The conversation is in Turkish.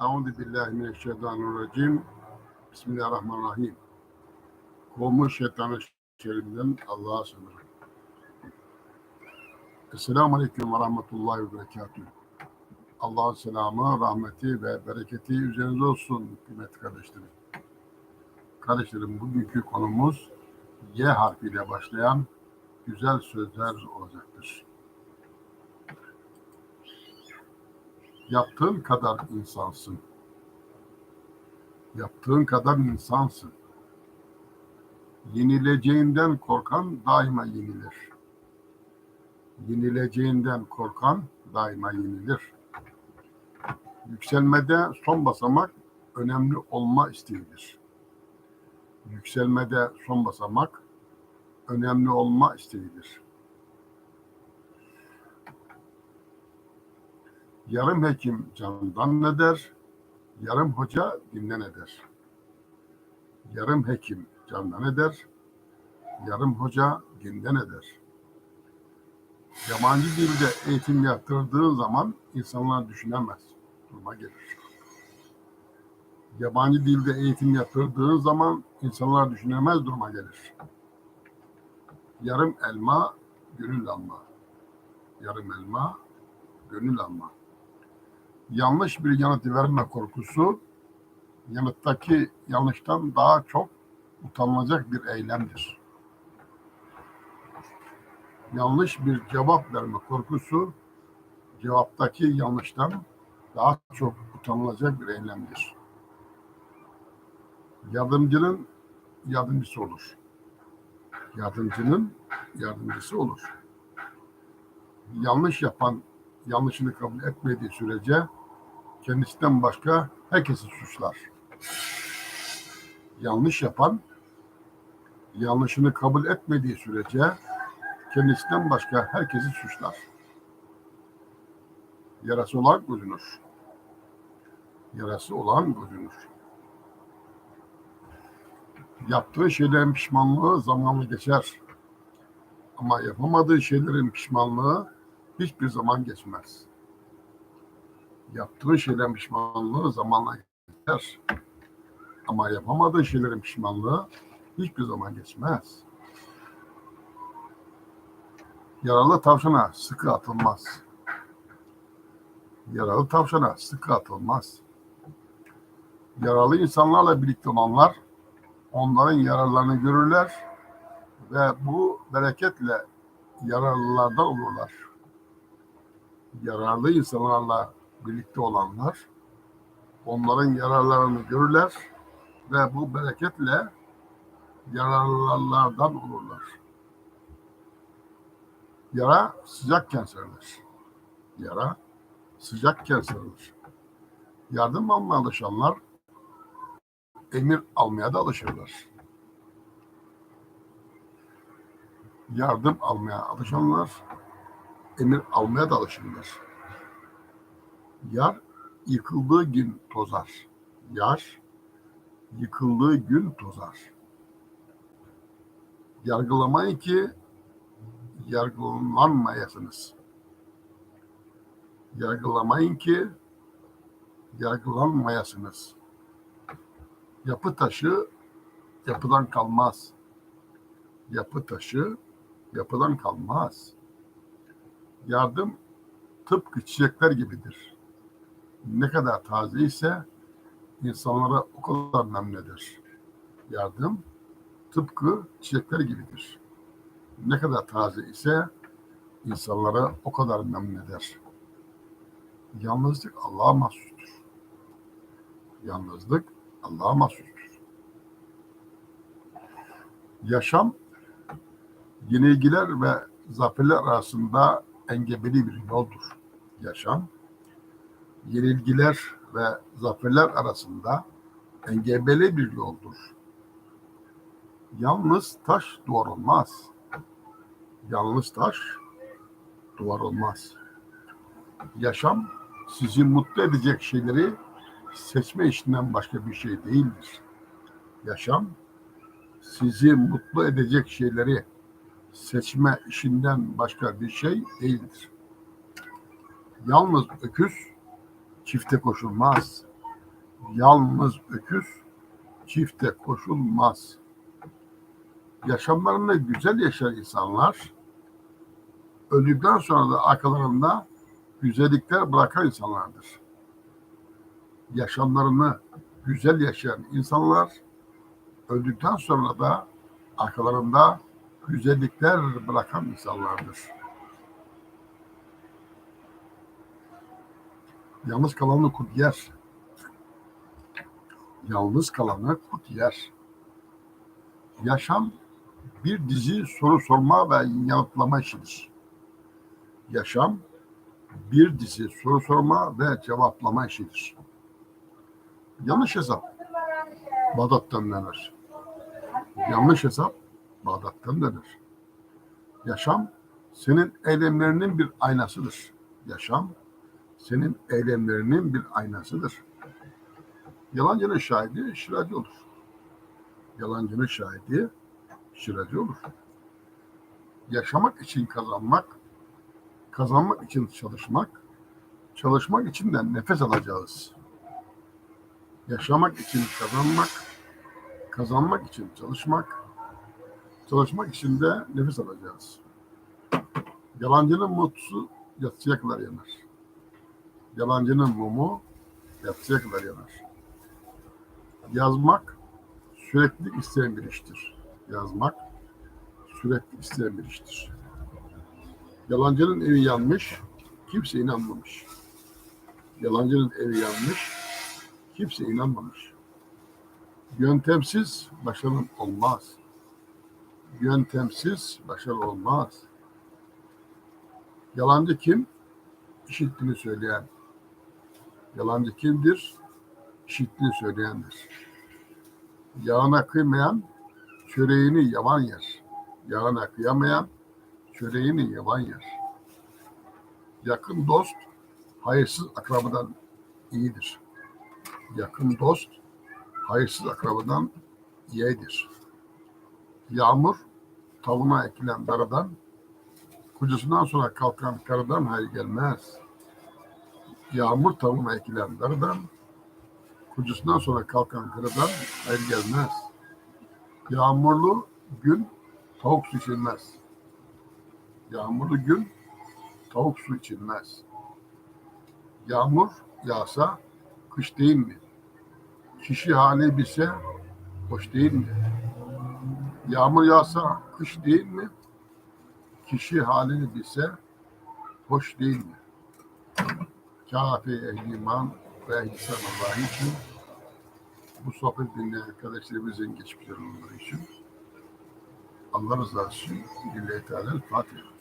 Euzu billahi mineşşeytanirracim. Bismillahirrahmanirrahim. Kovmuş şeytanı şerrinden Allah'a sığınırım. Esselamu Aleyküm ve Rahmetullahi ve Berekatuhu. Allah'ın selamı, rahmeti ve bereketi üzerinize olsun kıymetli kardeşlerim. Kardeşlerim bugünkü konumuz Y harfiyle başlayan güzel sözler olacaktır. Yaptığın kadar insansın. Yaptığın kadar insansın. Yenileceğinden korkan daima yenilir. Yenileceğinden korkan daima yenilir. Yükselmede son basamak önemli olma isteğidir. Yükselmede son basamak önemli olma isteğidir. Yarım hekim candan ne der? Yarım hoca dinden eder. Yarım hekim candan eder. Yarım hoca dinden eder. Yabancı dilde eğitim yaptırdığın zaman insanlar düşünemez. Duruma gelir. Yabancı dilde eğitim yaptırdığın zaman insanlar düşünemez duruma gelir. Yarım elma, gönül alma. Yarım elma, gönül alma yanlış bir yanıt verme korkusu yanıttaki yanlıştan daha çok utanılacak bir eylemdir. Yanlış bir cevap verme korkusu cevaptaki yanlıştan daha çok utanılacak bir eylemdir. Yardımcının yardımcısı olur. Yardımcının yardımcısı olur. Yanlış yapan yanlışını kabul etmediği sürece kendisinden başka herkesi suçlar. Yanlış yapan yanlışını kabul etmediği sürece kendisinden başka herkesi suçlar. Yarası olan gözünür. Yarası olan gözünür. Yaptığı şeylerin pişmanlığı zamanla geçer. Ama yapamadığı şeylerin pişmanlığı hiçbir zaman geçmez. Yaptığı şeylerin pişmanlığı zamanla geçer. Ama yapamadığı şeylerin pişmanlığı hiçbir zaman geçmez. Yaralı tavşana sıkı atılmaz. Yaralı tavşana sıkı atılmaz. Yaralı insanlarla birlikte olanlar onların yararlarını görürler ve bu bereketle yararlılardan olurlar yararlı insanlarla birlikte olanlar onların yararlarını görürler ve bu bereketle yararlılardan olurlar. Yara sıcakken sarılır. Yara sıcakken sarılır. Yardım almaya alışanlar emir almaya da alışırlar. Yardım almaya alışanlar emir almaya da alışırlar. Yar yıkıldığı gün tozar. Yar yıkıldığı gün tozar. Yargılamayın ki yargılanmayasınız. Yargılamayın ki yargılanmayasınız. Yapı taşı yapıdan kalmaz. Yapı taşı yapıdan kalmaz. Yardım tıpkı çiçekler gibidir. Ne kadar taze ise insanlara o kadar memnun eder. Yardım tıpkı çiçekler gibidir. Ne kadar taze ise insanlara o kadar memnun eder. Yalnızlık Allah'a mahsustur. Yalnızlık Allah'a mahsustur. Yaşam yenilgiler ve zaferler arasında engebeli bir yoldur. Yaşam, yenilgiler ve zaferler arasında engebeli bir yoldur. Yalnız taş duvar olmaz. Yalnız taş duvar olmaz. Yaşam sizi mutlu edecek şeyleri seçme işinden başka bir şey değildir. Yaşam sizi mutlu edecek şeyleri seçme işinden başka bir şey değildir. Yalnız öküz çifte koşulmaz. Yalnız öküz çifte koşulmaz. Yaşamlarını güzel yaşayan insanlar öldükten sonra da arkalarında güzellikler bırakan insanlardır. Yaşamlarını güzel yaşayan insanlar öldükten sonra da arkalarında güzellikler bırakan insanlardır. Yalnız kalanı kurt yer. Yalnız kalanı kurt yer. Yaşam bir dizi soru sorma ve yanıtlama işidir. Yaşam bir dizi soru sorma ve cevaplama işidir. Yanlış hesap Bağdat'tan döner. Yanlış hesap Bağdat'tan döner. Yaşam senin eylemlerinin bir aynasıdır. Yaşam senin eylemlerinin bir aynasıdır. Yalancının şahidi şiracı olur. Yalancının şahidi şiracı olur. Yaşamak için kazanmak, kazanmak için çalışmak, çalışmak için de nefes alacağız. Yaşamak için kazanmak, kazanmak için çalışmak, çalışmak için de nefes alacağız. Yalancının mutlusu yatsıya kadar yanar. Yalancının mumu yatsıya kadar yanar. Yazmak sürekli isteyen bir iştir. Yazmak sürekli isteyen bir iştir. Yalancının evi yanmış, kimse inanmamış. Yalancının evi yanmış, kimse inanmamış. Yöntemsiz başarı olmaz. Yöntemsiz başarı olmaz. Yalancı kim? İşittiğini söyleyen. Yalancı kimdir? İşittiğini söyleyendir. Yağına kıymayan çöreğini yavan yer. Yağına kıyamayan çöreğini yavan yer. Yakın dost hayırsız akrabadan iyidir. Yakın dost hayırsız akrabadan yeğdir. Yağmur tavuğuna ekilen daradan, kucusundan sonra kalkan karıdan hayır gelmez. Yağmur tavuğuna ekilen darıdan, kucusundan sonra kalkan karıdan hayır gelmez. Yağmurlu gün tavuk su içilmez. Yağmurlu gün tavuk su içilmez. Yağmur yağsa kış değil mi? Kişi hali bilse hoş değil mi? Yağmur yağsa kış değil mi? Kişi halini bilse hoş değil mi? Kafi ehli iman ve ehli Allah için bu sohbet dinleyen geçmişleri olmaları için Allah rızası için Lillahi Teala Fatiha.